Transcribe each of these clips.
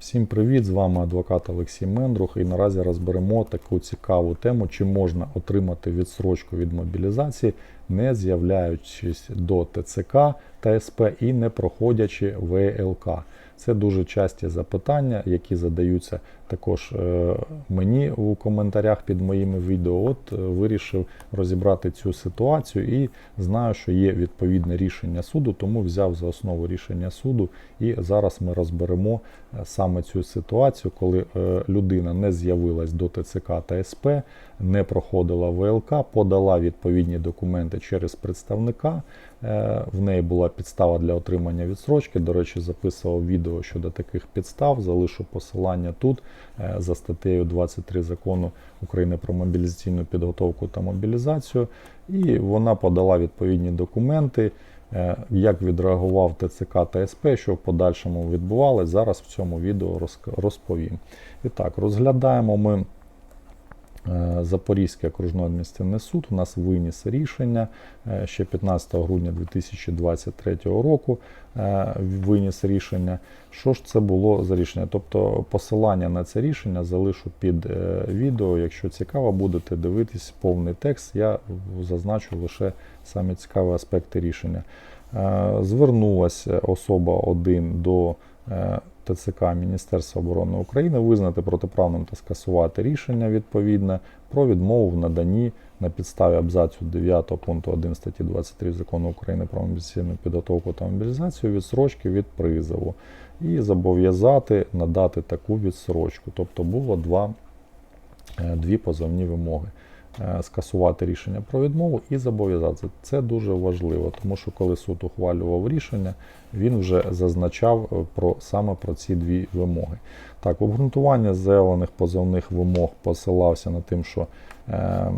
Всім привіт! З вами адвокат Олексій Мендрух. І наразі розберемо таку цікаву тему, чи можна отримати відсрочку від мобілізації, не з'являючись до ТЦК та СП і не проходячи ВЛК. Це дуже часті запитання, які задаються також е, мені у коментарях під моїми відео. От е, вирішив розібрати цю ситуацію і знаю, що є відповідне рішення суду, тому взяв за основу рішення суду. І зараз ми розберемо е, саме цю ситуацію, коли людина не з'явилась до ТЦК та СП, не проходила ВЛК, подала відповідні документи через представника. В неї була підстава для отримання відсрочки. До речі, записував відео щодо таких підстав. Залишу посилання тут за статтею 23 закону України про мобілізаційну підготовку та мобілізацію. І вона подала відповідні документи. Е, Як відреагував ТЦК та СП, що в подальшому відбувалося, зараз в цьому відео розповім. І так, розглядаємо ми Е, Запорізький окружний адміністративний суд у нас виніс рішення е, ще 15 грудня 2023 року. е, Виніс рішення. Що ж це було за рішення? Тобто посилання на це рішення залишу під е, відео. Якщо цікаво, будете дивитись повний текст, я зазначу лише самі цікаві аспекти рішення. Е, Звернулася особа 1 до е, ТЦК Міністерства оборони України визнати протиправним та скасувати рішення відповідне про відмову в наданні на підставі абзацу 9 пункту 1 статті 23 закону України про мобілізаційну підготовку та мобілізацію відсрочки від призову і зобов'язати надати таку відсрочку. Тобто було два, е, дві позовні вимоги. Е, Скасувати рішення про відмову і зобов'язатися. Це дуже важливо, тому що коли суд ухвалював рішення, він вже зазначав е, про саме про ці дві вимоги. Так, обґрунтування заявлених позовних вимог посилався на тим, що е,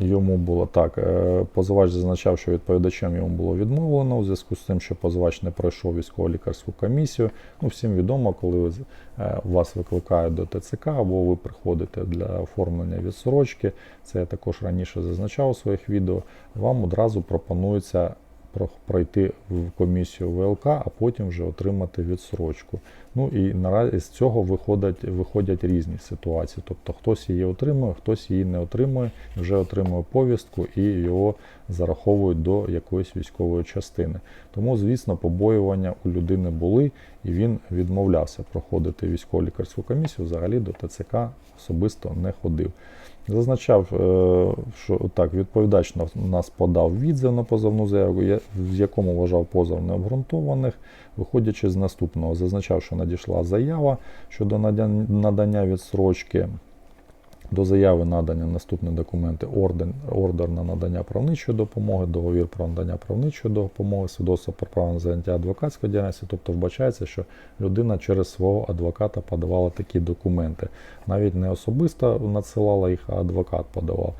йому було так. Е, позивач зазначав, що відповідачем йому було відмовлено у зв'язку з тим, що позивач не пройшов військово-лікарську комісію. Ну, всім відомо, коли е, вас викликають до ТЦК або ви приходите для оформлення відсрочки. Це я також раніше зазначав у своїх відео. Вам одразу пропонується про- пройти в комісію ВЛК, а потім вже отримати відсрочку. Ну і наразі з цього виходять, виходять різні ситуації. Тобто хтось її отримує, хтось її не отримує, вже отримує повістку і його зараховують до якоїсь військової частини. Тому, звісно, побоювання у людини були, і він відмовлявся проходити військово-лікарську комісію. Взагалі до ТЦК особисто не ходив. Зазначав, е, що так, відповідач нас подав відзив на позовну заяву, в якому вважав позов необґрунтованих. Виходячи з наступного, зазначав, що надійшла заява щодо надання відсрочки. До заяви надання наступні документи: ордер, ордер на надання правничої допомоги, договір про надання правничої допомоги, свідоцтво про право на заняття адвокатської діяльності. Тобто вбачається, що людина через свого адвоката подавала такі документи. Навіть не особисто надсилала їх, а адвокат подавав.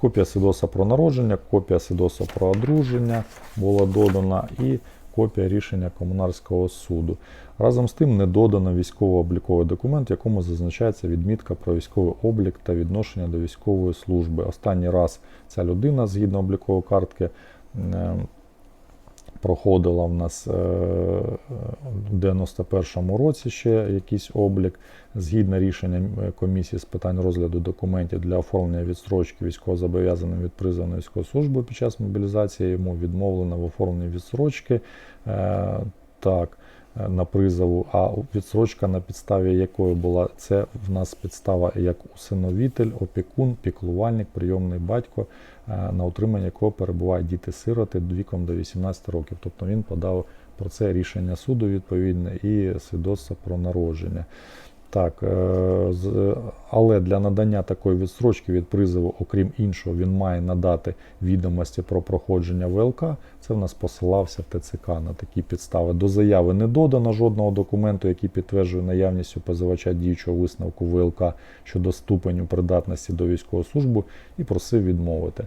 Копія свідоцтва про народження, копія свідоцтва про одруження була додана і копія рішення комунарського суду. Разом з тим не додано військово-обліковий документ, в якому зазначається відмітка про військовий облік та відношення до військової служби. Останній раз ця людина, згідно облікової картки, е, проходила в нас е, в 91-му році ще якийсь облік. Згідно рішення е, комісії з питань розгляду документів для оформлення відстрочки військовозобов'язаним від призваної військової служби під час мобілізації йому відмовлено в оформленні відстрочки. Е, Так, на призову, а відсрочка на підставі якої була це в нас підстава як усиновітель, опікун, піклувальник, прийомний батько, е, на утримання якого перебувають діти-сироти віком до 18 років. Тобто він подав про це рішення суду відповідне і свідоцтво про народження. Так, е, але для надання такої відстрочки від призову, окрім іншого, він має надати відомості про проходження ВЛК. Це в нас посилався ТЦК на такі підстави. До заяви не додано жодного документу, який підтверджує наявність у позивача діючого висновку ВЛК щодо ступеню придатності до військової служби і просив відмовити.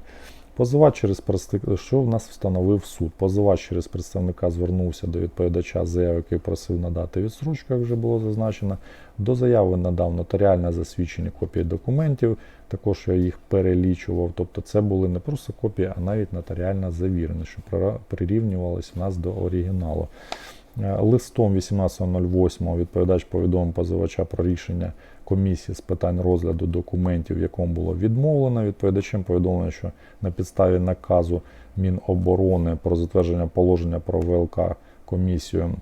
Позивач через представ- що в нас встановив суд. Позивач через представника звернувся до відповідача заяви, який просив надати відсрочку, як вже було зазначено. До заяви надав нотаріально засвідчені копії документів. Також я їх перелічував. Тобто це були не просто копії, а навіть нотаріально завірені, що прирівнювалися в нас до оригіналу. Е, Листом 18.08 відповідач повідомив позивача про рішення комісії з питань розгляду документів, в якому було відмовлено. Відповідачем повідомлено, що на підставі наказу Міноборони про затвердження положення про ВЛК комісію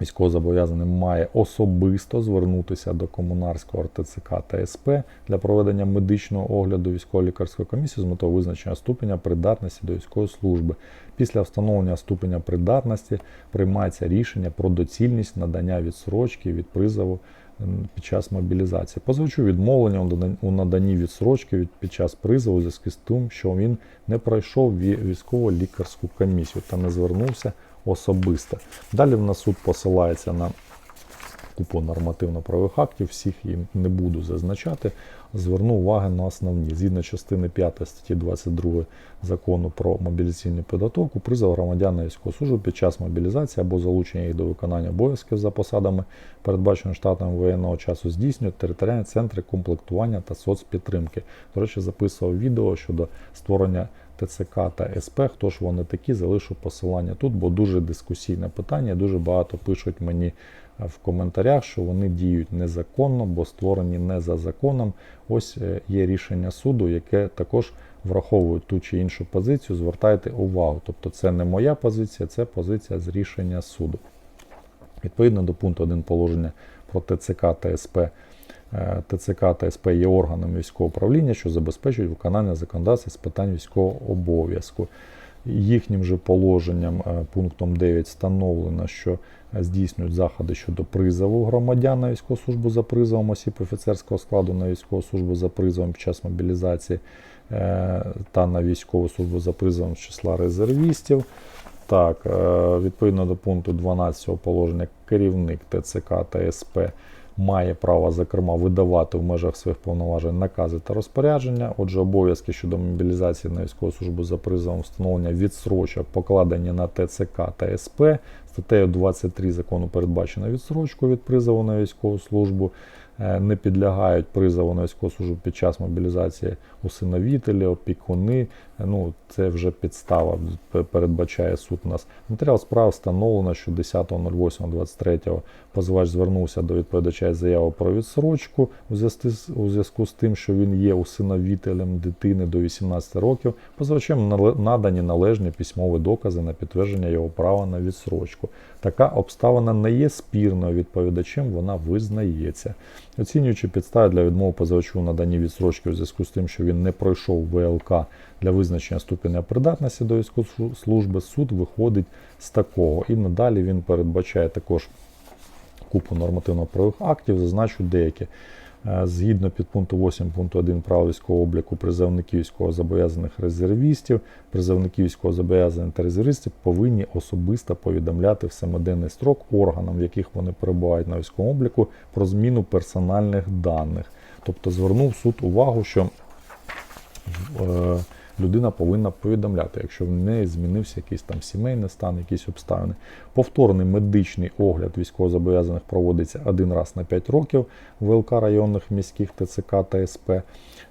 військовозобов'язаний має особисто звернутися до комунарського РТЦК та СП для проведення медичного огляду військово-лікарської комісії з метою визначення ступеня придатності до військової служби. Після встановлення ступеня придатності приймається рішення про доцільність надання відсрочки від призову під час мобілізації. Позивачу відмовлення у наданні відсрочки від під час призову у зв'язку з тим, що він не пройшов військово-лікарську комісію та не звернувся особисто. Далі в нас суд посилається на купу нормативно-правових актів, всіх їм не буду зазначати. Зверну увагу на основні. Згідно частини 5 статті 22 закону про мобілізаційну підготовку, призов громадян службу під час мобілізації або залучення їх до виконання обов'язків за посадами, передбаченими штатами воєнного часу, здійснюють територіальні центри комплектування та соцпідтримки. До речі, записував відео щодо створення ТЦК та СП. Хто ж вони такі, залишу посилання тут, бо дуже дискусійне питання. Дуже багато пишуть мені е, в коментарях, що вони діють незаконно, бо створені не за законом. Ось е, є рішення суду, яке також враховує ту чи іншу позицію. Звертайте увагу. Тобто це не моя позиція, це позиція з рішення суду. Відповідно до пункту 1 положення про ТЦК та СП. Е, ТЦК та СП є органами військового управління, що забезпечують виконання законодавства з питань військового обов'язку. Їхнім же положенням е, пунктом 9 встановлено, що е, здійснюють заходи щодо призову громадян на військову службу за призовом осіб офіцерського складу на військову службу за призовом під час мобілізації та на військову службу за призовом з числа резервістів. Так, відповідно до пункту 12 цього положення, керівник ТЦК та СП має право, зокрема, видавати в межах своїх повноважень накази та розпорядження. Отже, обов'язки щодо мобілізації на військову службу за призовом встановлення відсрочок покладені на ТЦК та СП. Статтею 23 закону передбачено відсрочку від призову на військову службу. Е, Не підлягають призову на військову службу під час мобілізації усиновителі, опікуни. Е, Ну, це вже підстава передбачає суд нас. Матеріал справ встановлено, що 10.08.23 позивач звернувся до відповідача із заявою про відсрочку у зв'язку з- тим, що він є усиновителем дитини до 18 років. Позивачем надані належні письмові докази на підтвердження його права на відсрочку. Така обставина не є спірною відповідачем, вона визнається. Оцінюючи підстави для відмови позивачу у наданні відсрочки у зв'язку з тим, що він не пройшов ВЛК для визначення ступеня придатності до військової служби, суд виходить з такого. І надалі він передбачає також купу нормативно-правових актів, зазначу деякі. Е, Згідно підпункту 8 пункту 1 правил військового обліку призовників військовозобов'язаних резервістів, призовники військовозобов'язаних та резервістів повинні особисто повідомляти в семиденний строк органам, в яких вони перебувають на військовому обліку, про зміну персональних даних. Тобто звернув суд увагу, що е, людина повинна повідомляти, якщо в неї змінився якийсь там сімейний стан, якісь обставини. Повторний медичний огляд військовозобов'язаних проводиться один раз на 5 років в ВЛК районних міських ТЦК та СП.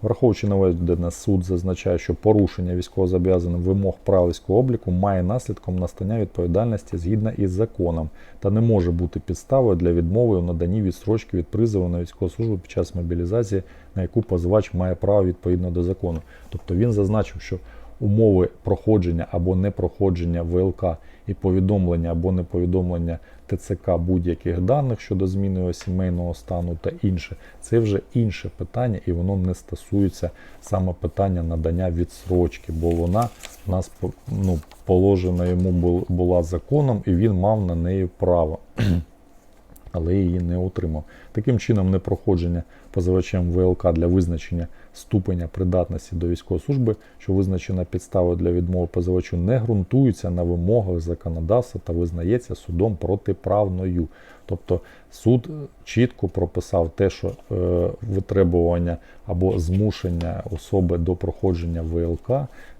Враховуючи наведене, суд зазначає, що порушення військовозобов'язаним вимог прав військового обліку має наслідком настання відповідальності згідно із законом та не може бути підставою для відмови у наданні відстрочки від призову на військову службу під час мобілізації, на яку позивач має право відповідно до закону. Тобто він зазначив, що умови проходження або непроходження ВЛК і повідомлення або неповідомлення ТЦК будь-яких даних щодо зміни сімейного стану та інше, це вже інше питання, і воно не стосується саме питання надання відсрочки, бо вона у нас ну, положена йому була законом, і він мав на неї право. Але її не отримав. Таким чином, непроходження позивачем ВЛК для визначення ступеня придатності до військової служби, що визначена підставою для відмови позивачу, не ґрунтується на вимогах законодавства та визнається судом протиправною. Тобто суд чітко прописав те, що е, витребування або змушення особи до проходження ВЛК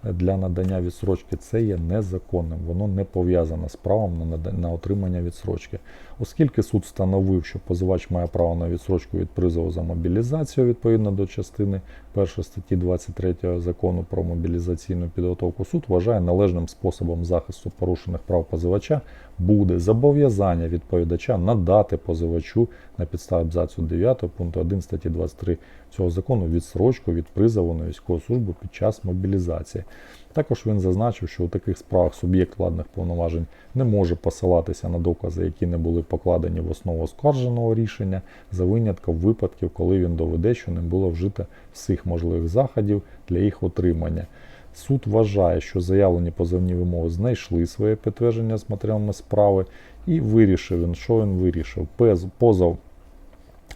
для надання відсрочки це є незаконним. Воно не пов'язане з правом на, на отримання відсрочки. Оскільки суд встановив, що позивач має право на відсрочку від призову за мобілізацію відповідно до частини 1 статті 23 закону про мобілізаційну підготовку, суд вважає належним способом захисту порушених прав позивача буде зобов'язання відповідача надати позивачу на підставі абзацу 9 пункту 1 статті 23 цього закону відсрочку від призову на військову службу під час мобілізації. Також він зазначив, що у таких справах суб'єкт владних повноважень не може посилатися на докази, які не були покладені в основу оскарженого рішення, за винятком випадків, коли він доведе, що не було вжито всіх можливих заходів для їх отримання. Суд вважає, що заявлені позовні вимоги знайшли своє підтвердження з матеріалами справи і вирішив він, що він вирішив. Позов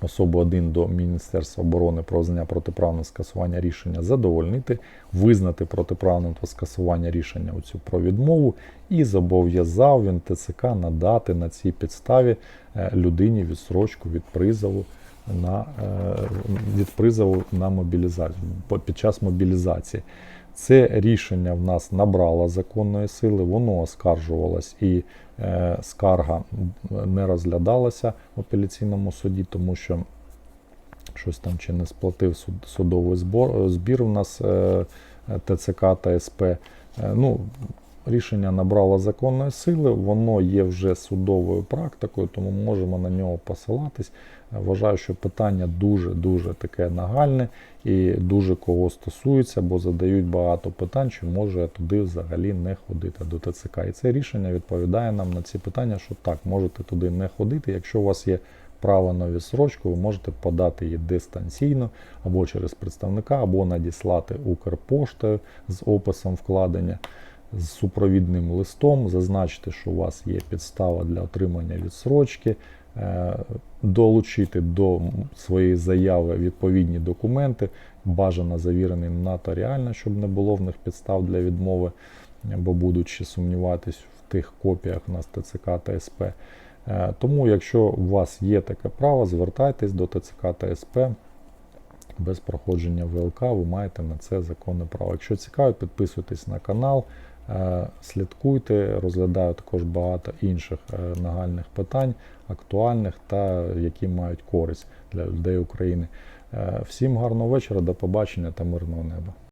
особи 1 до Міністерства оборони про визнання протиправного скасування рішення задовольнити, визнати протиправним скасування рішення оцю про відмову і зобов'язав він ТЦК надати на цій підставі е, людині відсрочку від призову на е, від призову на мобілізацію під час мобілізації. Це рішення в нас набрало законної сили, воно оскаржувалось і е, скарга не розглядалася в апеляційному суді, тому що щось там чи не сплатив суд, судовий збор, збір у нас е, ТЦК та СП. Е, ну, рішення набрало законної сили, воно є вже судовою практикою, тому можемо на нього посилатись. Е, Вважаю, що питання дуже-дуже таке нагальне і дуже кого стосується, бо задають багато питань, чи може я туди взагалі не ходити до ТЦК. І це рішення відповідає нам на ці питання, що так, можете туди не ходити. Якщо у вас є право на відсрочку, ви можете подати її дистанційно або через представника, або надіслати Укрпоштою з описом вкладення. З супровідним листом зазначити, що у вас є підстава для отримання відсрочки, е, долучити до своєї заяви відповідні документи, бажано завірені нотаріально, щоб не було в них підстав для відмови, бо будуть ще сумніватись в тих копіях у нас ТЦК та СП. Е, Тому, якщо у вас є таке право, звертайтесь до ТЦК та СП. Без проходження ВЛК ви маєте на це законне право. Якщо цікаво, підписуйтесь на канал, слідкуйте, розглядаю також багато інших е, нагальних питань, актуальних та які мають користь для людей України. Е, Всім гарного вечора, до побачення та мирного неба.